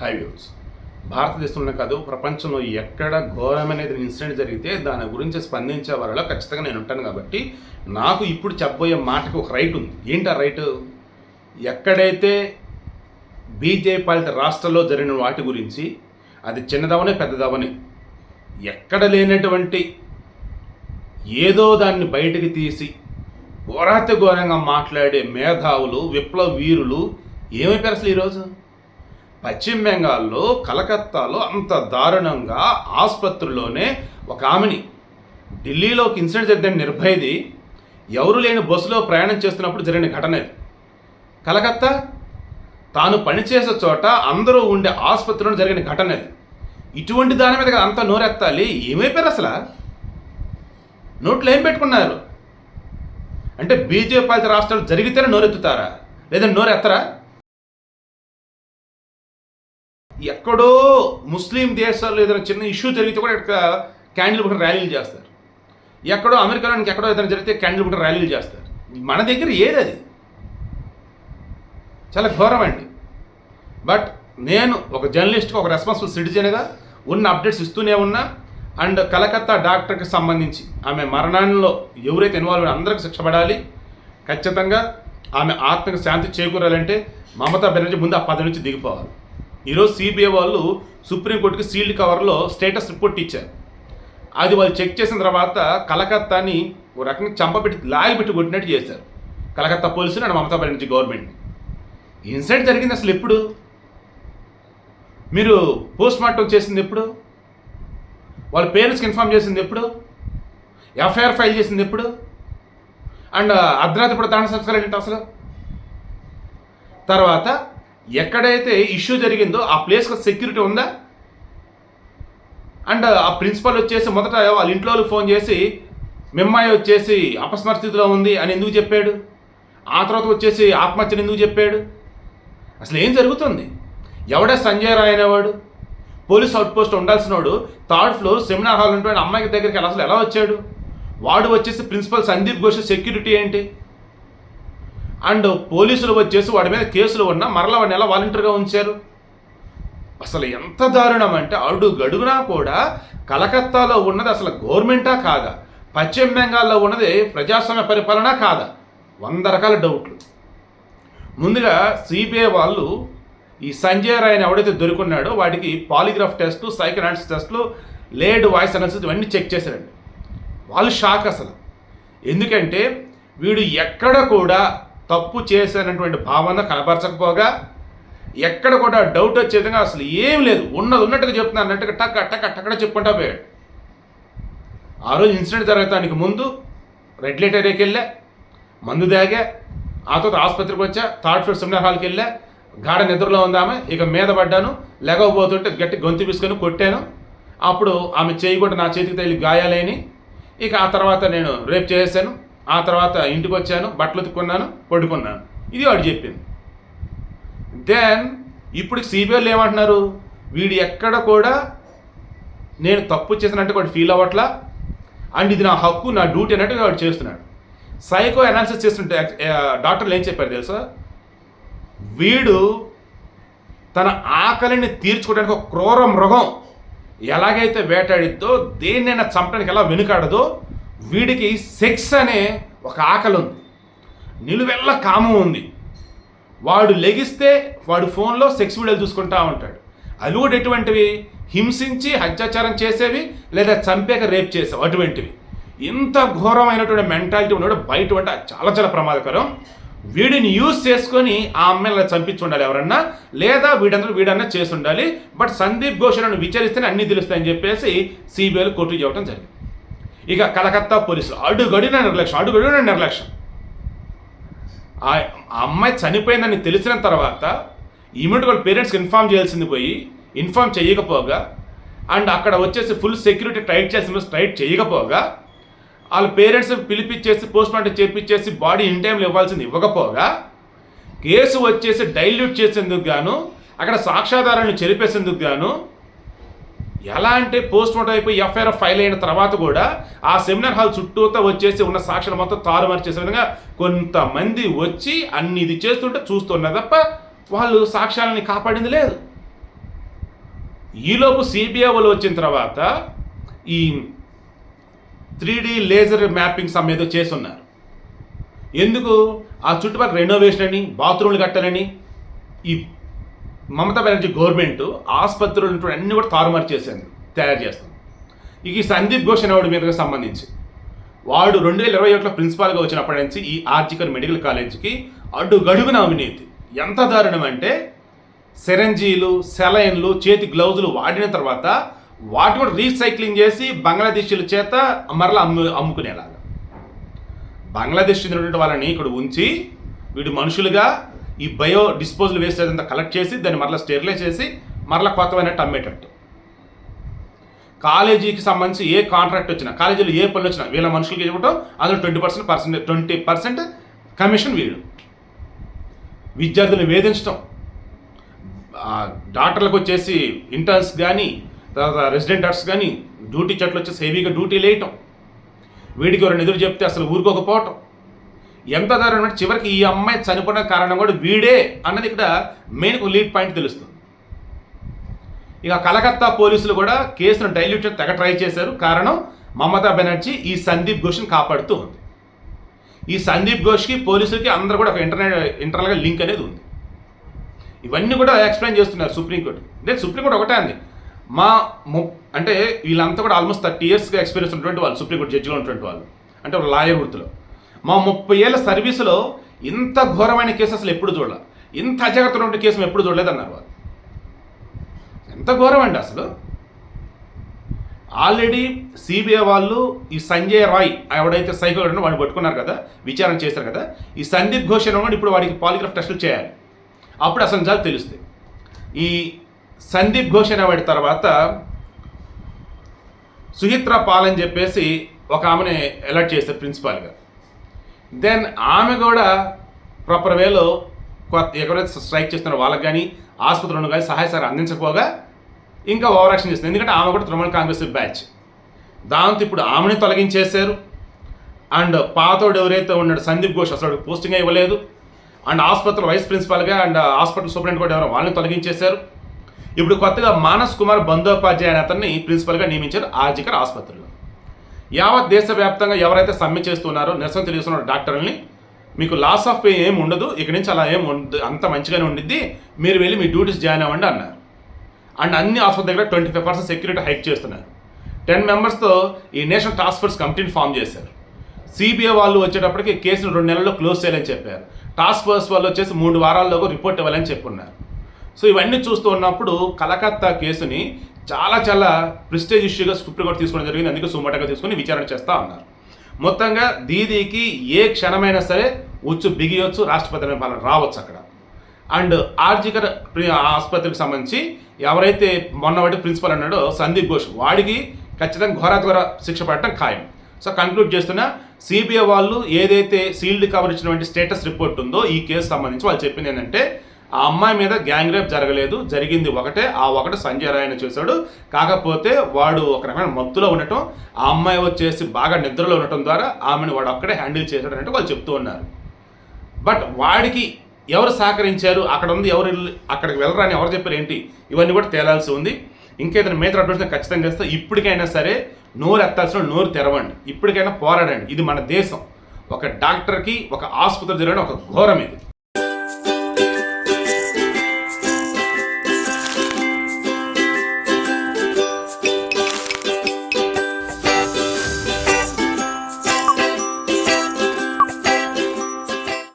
High views. భారతదేశంలో కాదు ప్రపంచంలో ఎక్కడ ఘోరమైన ఇన్సిడెంట్ జరిగితే దాని గురించి స్పందించే వారిలో ఖచ్చితంగా నేను ఉంటాను కాబట్టి నాకు ఇప్పుడు చెప్పబోయే మాటకి ఒక రైట్ ఉంది. ఏంటి ఆ రైట్? ఎక్కడైతే బీజేపీ పాలిత రాష్ట్రాల్లో జరిగిన వాటి గురించి అది చిన్నదవనే పెద్దదవనే ఎక్కడ లేనటువంటి ఏదో దాన్ని బయటికి తీసి ఘోరాతి ఘోరంగా మాట్లాడే మేధావులు విప్లవ వీరులు ఏమైపోయారు అసలు ఈరోజు? పశ్చిమ బెంగాల్లో కలకత్తాలో అంత దారుణంగా ఆసుపత్రిలోనే ఒక ఆమెని. ఢిల్లీలో ఒక ఇన్సిడెంట్ జరిగిన నిర్భయది ఎవరు లేని బస్సులో ప్రయాణం చేస్తున్నప్పుడు జరిగిన ఘటన ఇది. కలకత్తా తాను పనిచేసే చోట అందరూ ఉండే ఆసుపత్రిలో జరిగిన ఘటన ఇది. ఇటువంటి దాని మీద కదా అంతా నోరెత్తాలి? ఏమైపోయారు అసలు? నోట్లో ఏం పెట్టుకున్నారు? అంటే బీజేపీ పాలిత రాష్ట్రాలు జరిగితేనే నోరెత్తుతారా? లేదా నోరెత్తరా? ఎక్కడో ముస్లిం దేశాల్లో ఏదైనా చిన్న ఇష్యూ జరిగితే కూడా ఇక్కడ క్యాండిల్ బుట్ట ర్యాలీలు చేస్తారు. ఎక్కడో అమెరికాలో ఎక్కడో ఏదైనా జరిగితే క్యాండిల్ బుట్ట ర్యాలీలు చేస్తారు. మన దగ్గర ఏది అది? చాలా ఘోరం అండి. బట్ నేను ఒక జర్నలిస్ట్గా ఒక రెస్పాన్సిబుల్ సిటిజన్గా ఉన్న అప్డేట్స్ ఇస్తూనే ఉన్నా. అండ్ కలకత్తా డాక్టర్కి సంబంధించి ఆమె మరణంలో ఎవరైతే ఇన్వాల్వ్ అయ్యారో అందరికి శిక్ష పడాలి. ఖచ్చితంగా ఆమె ఆత్మకు శాంతి చేకూరాలంటే మమతా బెనర్జీ ముందు ఆ పదవి నుంచి దిగిపోవాలి. ఈరోజు సిబిఐ వాళ్ళు సుప్రీంకోర్టుకి సీల్డ్ కవర్లో స్టేటస్ రిపోర్ట్ ఇచ్చారు. అది వాళ్ళు చెక్ చేసిన తర్వాత కలకత్తాని ఒక రకంగా చంపబెట్టి లాగిపెట్టి కొట్టినట్టు చేశారు. కలకత్తా పోలీసులు and Mamata Banerjee government incident జరిగింది అసలు ఎప్పుడు? మీరు పోస్ట్ మార్టం చేసింది ఎప్పుడు? వాళ్ళ పేరెంట్స్కి ఇన్ఫామ్ చేసింది ఎప్పుడు? ఎఫ్ఐఆర్ ఫైల్ చేసింది ఎప్పుడు? అండ్ అర్ధరాత్రి ఇప్పుడు దాని సంస్కారం ఏంటి అసలు? తర్వాత ఎక్కడైతే ఇష్యూ జరిగిందో ఆ ప్లేస్కి సెక్యూరిటీ ఉందా? అండ్ ఆ ప్రిన్సిపల్ వచ్చేసి మొదట వాళ్ళ ఇంట్లో ఫోన్ చేసి మిమ్మాయి వచ్చేసి అపస్మరస్థితిలో ఉంది అని ఎందుకు చెప్పాడు? ఆ తర్వాత వచ్చేసి ఆత్మహత్యను ఎందుకు చెప్పాడు? అసలు ఏం జరుగుతుంది? ఎవడే సంజయ్ రాయ్ అనేవాడు? పోలీస్ అవుట్పోస్ట్ ఉండాల్సిన వాడు థర్డ్ ఫ్లోర్ సెమినార్ హాల్ ఉంటే అమ్మాయి దగ్గరికి అసలు ఎలా వచ్చాడు? వాడు వచ్చేసి ప్రిన్సిపల్ సందీప్ ఘోష్ సెక్యూరిటీ ఏంటి? అండ్ పోలీసులు వచ్చేసి వాడి మీద కేసులు ఉన్నా మరల వాడిని ఎలా వాలంటీర్గా ఉంచారు? అసలు ఎంత దారుణం అంటే అడుగు గడుగునా కూడా కలకత్తాలో ఉన్నది అసలు గవర్నమెంటా కాదా? పశ్చిమ బెంగాల్లో ఉన్నది ప్రజాస్వామ్య పరిపాలన కాదా? వంద రకాల డౌట్లు. ముందుగా సిబిఐ వాళ్ళు ఈ సంజయ్ రాయ్ అని ఎవడైతే దొరుకున్నాడో వాడికి పాలిగ్రాఫ్ టెస్ట్లు సైకనాటిక్స్ టెస్ట్లు లేడ్ వాయిస్ అనాలిసిస్ ఇవన్నీ చెక్ చేశారండి. వాళ్ళు షాక్ అసలు. ఎందుకంటే వీడు ఎక్కడ కూడా తప్పు చేశానటువంటి భావన కనపరచకపోగా ఎక్కడ కూడా డౌట్ వచ్చే విధంగా అసలు ఏం లేదు. ఉన్నది ఉన్నట్టుగా చెప్తున్నా అన్నట్టుగా టక్ టక్ టక్కడ చెప్పుకుంటా పోయాడు. ఆ రోజు ఇన్సిడెంట్ జరగటానికి ముందు రెడ్ లైట్ ఏరియాకి వెళ్ళా మందు దాగా ఆ తర్వాత ఆసుపత్రికి వచ్చా థర్డ్ ఫ్లోర్ సెమినార్ హాల్కి వెళ్ళా గాఢ నిద్రలో ఉందామె ఇక మీద పడ్డాను లేకపోతుంటే గట్టి గొంతు పిసుకొని కొట్టాను. అప్పుడు ఆమె చేయి కూడా నా చేతికి తగిలి గాయాలని ఇక ఆ తర్వాత నేను రేపు చేశాను ఆ తర్వాత ఇంటికి వచ్చాను బట్టలు ఉతుక్కున్నాను పడుకున్నాను. ఇది వాడు చెప్పింది. దెన్ ఇప్పుడు సిబిఐలు ఏమంటున్నారు? వీడు ఎక్కడ కూడా నేను తప్పు చేసినట్టు వాడు ఫీల్ అవ్వట్లా? అండ్ ఇది నా హక్కు నా డ్యూటీ అన్నట్టుగా వాడు చేస్తున్నాడు. సైకో అనాలిసిస్ చేస్తుంటే డాక్టర్లు ఏం చెప్పారు తెలుసా? వీడు తన ఆకలిని తీర్చుకోవడానికి ఒక క్రూర మృగం ఎలాగైతే వేటాడిద్దో దేన్నైనా చంపడానికి ఎలా వెనుకాడదో వీడికి సెక్స్ అనే ఒక ఆకలి ఉంది నిలువెల్ల కామం ఉంది. వాడు లెగిస్తే వాడు ఫోన్లో సెక్స్ వీడియోలు చూసుకుంటా ఉంటాడు. అవి కూడా ఎటువంటివి? హింసించి అత్యాచారం చేసేవి లేదా చంపేక రేప్ చేసేవి? అటువంటివి. ఇంత ఘోరమైనటువంటి మెంటాలిటీ ఉన్నాడు బయట అంటే చాలా చాలా ప్రమాదకరం. వీడిని యూజ్ చేసుకొని ఆ అమ్మాయిని చంపించి ఉండాలి ఎవరన్నా లేదా వీడందరూ వీడన్నా చేసి ఉండాలి. బట్ సందీప్ ఘోష్ విచారిస్తేనే అన్నీ తెలుస్తాయని చెప్పేసి సిబిఐలు కోర్టు చెప్పడం జరిగింది. ఇక కలకత్తా పోలీసులు. అడుగడిన నిర్లక్ష్యం అడుగడిన నిర్లక్ష్యం. ఆ ఆ అమ్మాయి చనిపోయిందని తెలిసిన తర్వాత ఇమీడియట్ వాళ్ళ పేరెంట్స్కి ఇన్ఫామ్ చేయాల్సింది పోయి ఇన్ఫామ్ చేయకపోగా అండ్ అక్కడ వచ్చేసి ఫుల్ సెక్యూరిటీ టైట్ చేసి టైట్ చేయకపోగా వాళ్ళ పేరెంట్స్ పిలిపించేసి పోస్ట్ మార్టం చేపించేసి బాడీ ఇన్ టైంలో ఇవ్వాల్సింది ఇవ్వకపోగా కేసు వచ్చేసి డైల్యూట్ చేసేందుకు గాను అక్కడ సాక్ష్యాధారాలను చెరిపేసేందుకు గాను ఎలా అంటే పోస్ట్ మార్టం అయిపోయి ఎఫ్ఐఆర్ ఫైల్ అయిన తర్వాత కూడా ఆ సెమినార్ హాల్ చుట్టూతో వచ్చేసి ఉన్న సాక్షులు మొత్తం తారుమారు చేసే విధంగా కొంతమంది వచ్చి అన్ని ఇది చేస్తుంటే చూస్తున్నారు తప్ప వాళ్ళు సాక్ష్యాలని కాపాడింది లేదు. ఈలోపు సిబిఐ వాళ్ళు వచ్చిన తర్వాత ఈ three D laser mapping some ఏదో చేసి ఎందుకు? ఆ చుట్టుపక్కల రెనోవేషన్ అని బాత్రూమ్లు కట్టాలని ఈ మమతా బెనర్జీ గవర్నమెంట్ ఆసుపత్రులు అన్నీ కూడా తారుమారు చేసింది తయారు చేస్తుంది. ఇక ఈ సందీప్ ఘోష్ అనేవాడి మీదకి సంబంధించి వాడు రెండు వేల ఇరవై ఒకటిలో ప్రిన్సిపాల్గా వచ్చినప్పటి నుంచి ఈ ఆర్జికర్ మెడికల్ కాలేజీకి అడుగడుగున అవినీతి. ఎంత దారుణం అంటే సెరంజీలు సెలైన్లు చేతి గ్లౌజులు వాడిన తర్వాత వాటి కూడా రీసైక్లింగ్ చేసి బంగ్లాదేశీల చేత మరలా అమ్ము అమ్ముకునేలాగా. బంగ్లాదేశ్ చెందినటువంటి వాళ్ళని ఇక్కడ ఉంచి వీడు మనుషులుగా ఈ బయో డిస్పోజల్ వేస్ట్ అదంతా కలెక్ట్ చేసి దాన్ని మరలా స్టెరిలైజ్ చేసి మరలా కొత్తమైనట్టు అమ్మేటట్టు. కాలేజీకి సంబంధించి ఏ కాంట్రాక్ట్ వచ్చినా కాలేజీలో ఏ పనులు వచ్చినా వీళ్ళ మనుషులకి ఇవ్వటం అందులో twenty percent percent twenty percent commission వీడు విద్యార్థులను వేధించడం డాక్టర్లకు వచ్చేసి ఇంటర్న్స్ కానీ తర్వాత రెసిడెంట్ డాక్టర్స్ కానీ డ్యూటీ చెట్లు వచ్చేసి హెవీగా డ్యూటీ వేయటం వీడికి ఎవరైనా ఎదురు చెప్తే అసలు ఊరుకోకపోవటం. ఎంత దారుణం అంటే చివరికి ఈ అమ్మాయి చనిపోయిన కారణం కూడా వీడే అన్నది ఇక్కడ మెయిన్ లీడ్ పాయింట్ తెలుస్తుంది. ఇక కలకత్తా పోలీసులు కూడా కేసును డైల్యూట్ తెగ ట్రై చేశారు. కారణం మమతా బెనర్జీ ఈ సందీప్ ఘోష్ని కాపాడుతూ ఉంది. ఈ సందీప్ ఘోష్కి పోలీసులకి అందరూ కూడా ఒక ఇంటర్నెట్ ఇంటర్నల్గా లింక్ అనేది ఉంది. ఇవన్నీ కూడా ఎక్స్ప్లెయిన్ చేస్తున్నారు సుప్రీంకోర్టు. అంటే సుప్రీంకోర్టు ఒకటే అంది. మా ము అంటే వీళ్ళంతా కూడా ఆల్మోస్ట్ థర్టీ ఇయర్స్గా ఎక్స్పీరియన్స్ ఉన్నటువంటి వాళ్ళు సుప్రీంకోర్టు జడ్జిలో ఉన్నటువంటి వాళ్ళు. అంటే లాయర్ వృత్తిలో. మా ముప్పై ఏళ్ళ సర్వీసులో ఇంత ఘోరమైన కేసు అసలు ఎప్పుడు చూడాల? ఇంత అజాగ్రత్తలో ఉండే కేసు ఎప్పుడు చూడలేదన్నారు వాళ్ళు. ఎంత ఘోరం అండి అసలు? ఆల్రెడీ సిబిఐ వాళ్ళు ఈ సంజయ్ రాయ్ ఎవడైతే సైకో వాడిని పట్టుకున్నారు కదా విచారణ చేశారు కదా ఈ సందీప్ ఘోష్ అనేవాడు ఇప్పుడు వాడికి పాలిగ్రాఫ్ టెస్టులు చేయాలి. అప్పుడు అసలు నిజాలు తెలుస్తాయి. ఈ సందీప్ ఘోష్ అనేవాడి తర్వాత సుహిత్రా పాల్ అని చెప్పేసి ఒక ఆమెని అలర్ట్ చేశారు ప్రిన్సిపాల్గా. దెన్ ఆమె కూడా ప్రాపర్ వేలో కొత్త ఎవరైతే స్ట్రైక్ చేస్తున్నారో వాళ్ళకి కానీ ఆసుపత్రులను కానీ సహాయ సహాయం అందించకపోగా ఇంకా ఓవర్ యాక్షన్ చేస్తుంది. ఎందుకంటే ఆమె కూడా తృణమూల కాంగ్రెస్ బ్యాచ్. దాంతో ఇప్పుడు ఆమెని తొలగించేశారు. అండ్ పాతోడు ఎవరైతే ఉన్నాడు సందీప్ ఘోష్ అసలు పోస్టింగ్ ఇవ్వలేదు. అండ్ ఆసుపత్రి వైస్ ప్రిన్సిపాల్గా అండ్ హాస్పిటల్ సూపరింట్ కూడా ఎవరో వాళ్ళని తొలగించేశారు. ఇప్పుడు కొత్తగా మానస్ కుమార్ బందోపాధ్యాయ అనే అతన్ని ప్రిన్సిపల్గా నియమించారు ఆర్జికర్ ఆసుపత్రిలో. యావత్ దేశవ్యాప్తంగా ఎవరైతే సమ్మె చేస్తున్నారో నిరసన తెలియజేస్తున్న డాక్టర్ని మీకు లాస్ ఆఫ్ పే ఏం ఉండదు ఇక్కడి నుంచి అలా ఏం ఉండదు అంత మంచిగానే ఉండిద్ది మీరు వెళ్ళి మీ డ్యూటీస్ జాయిన్ అవ్వండి అన్నారు. అండ్ అన్ని ఆసుపత్రి దగ్గర twenty five percent security hike చేస్తున్నారు టెన్ మెంబర్స్తో ఈ నేషనల్ టాస్క్ ఫోర్స్ కమిటీని ఫామ్ చేశారు. సిబిఐ వాళ్ళు వచ్చేటప్పటికి కేసును రెండు నెలల్లో క్లోజ్ చేయాలని చెప్పారు. టాస్క్ ఫోర్స్ వాళ్ళు వచ్చేసి మూడు వారాల్లోగా రిపోర్ట్ ఇవ్వాలని చెప్పున్నారు సో ఇవన్నీ చూస్తూ ఉన్నప్పుడు కలకత్తా కేసుని చాలా చాలా ప్రిస్టేజ్ ఇష్యూగా సుప్రీంకోర్టు తీసుకోవడం జరిగింది. అందుకే సుమటగా తీసుకొని విచారణ చేస్తా ఉన్నారు మొత్తంగా దీదీకి ఏ క్షణమైనా సరే ఉచ్చు బిగియొచ్చు రాష్ట్రపతి పాలన రావచ్చు అక్కడ. అండ్ ఆర్జికర్ ప్రి- ఆసుపత్రికి సంబంధించి ఎవరైతే మొన్నవాడి ప్రిన్సిపల్ అన్నాడో సందీప్ ఘోష్ వాడికి ఖచ్చితంగా ఘోరాఘోర శిక్ష పడటం ఖాయం. సో కంక్లూడ్ చేస్తున్న సిబిఐ వాళ్ళు ఏదైతే సీల్డ్ కవర్ ఇచ్చినటువంటి స్టేటస్ రిపోర్ట్ ఉందో ఈ కేసు సంబంధించి వాళ్ళు చెప్పింది ఏంటంటే ఆ అమ్మాయి మీద గ్యాంగ్ రేప్ జరగలేదు. జరిగింది ఒకటే. ఆ ఒకటి సంజయ్ రాయన చేశాడు. కాకపోతే వాడు ఒక రకమైన మత్తులో ఉండటం ఆ అమ్మాయి వచ్చేసి బాగా నిద్రలో ఉండటం ద్వారా ఆమెను వాడు అక్కడే హ్యాండిల్ చేశాడు అంటే వాళ్ళు చెప్తూ ఉన్నారు. బట్ వాడికి ఎవరు సహకరించారు? అక్కడ ఉంది ఎవరు అక్కడికి వెళ్ళరా అని ఎవరు చెప్పారు ఏంటి? ఇవన్నీ కూడా తేలాల్సి ఉంది. ఇంకేదైనా మేజర్ అడ్వర్టైజ్ ఖచ్చితంగా చేస్తే ఇప్పటికైనా సరే నోరు ఎత్తాల్సిన నోరు తెరవండి. ఇప్పటికైనా పోరాడండి. ఇది మన దేశం. ఒక డాక్టర్కి ఒక ఆసుపత్రి జరిగిన ఒక ఘోరం ఇది.